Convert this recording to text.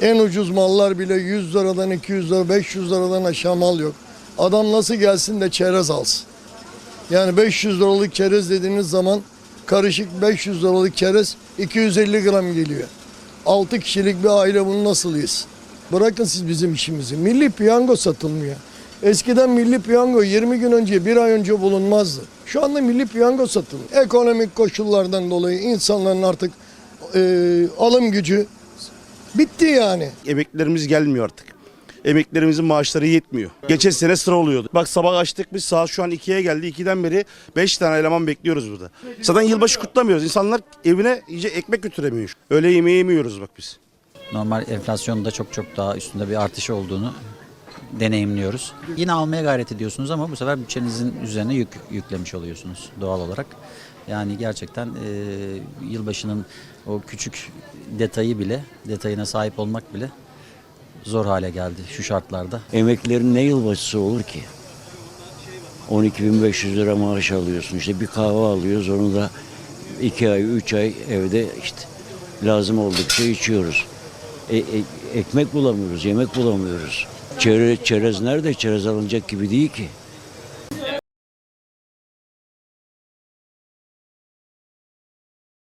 En ucuz mallar bile 100 liradan 200 lira 500 liradan aşağı mal yok. Adam nasıl gelsin de çerez alsın. Yani 500 liralık çerez dediğiniz zaman karışık 500 liralık çerez 250 gram geliyor. 6 kişilik bir aile bunu nasıl yesin? Bırakın siz bizim işimizi. Milli piyango satılmıyor. Eskiden milli piyango 20 gün önce, bir ay önce bulunmazdı. Şu anda milli piyango satılıyor. Ekonomik koşullardan dolayı insanların artık e, alım gücü bitti yani. Emeklilerimiz gelmiyor artık. Emeklilerimizin maaşları yetmiyor. Geçen sene sıra oluyordu. Bak sabah açtık biz saat şu an 2'ye geldi. 2'den beri 5 tane eleman bekliyoruz burada. Zaten yılbaşı kutlamıyoruz. İnsanlar evine iyice ekmek götüremiyor. Öğle yemeği yemiyoruz bak biz. Normal enflasyonda çok çok daha üstünde bir artış olduğunu deneyimliyoruz. Yine almaya gayret ediyorsunuz ama bu sefer bütçenizin üzerine yük yüklemiş oluyorsunuz doğal olarak. Yani gerçekten e, yılbaşının o küçük detayı bile, detayına sahip olmak bile zor hale geldi şu şartlarda. Emeklilerin ne yılbaşısı olur ki? 12.500 lira maaş alıyorsun. İşte bir kahve alıyoruz. Onu da 2 ay, 3 ay evde işte lazım oldukça içiyoruz. E, e, ekmek bulamıyoruz, yemek bulamıyoruz. Çerez, çerez nerede? Çerez alınacak gibi değil ki.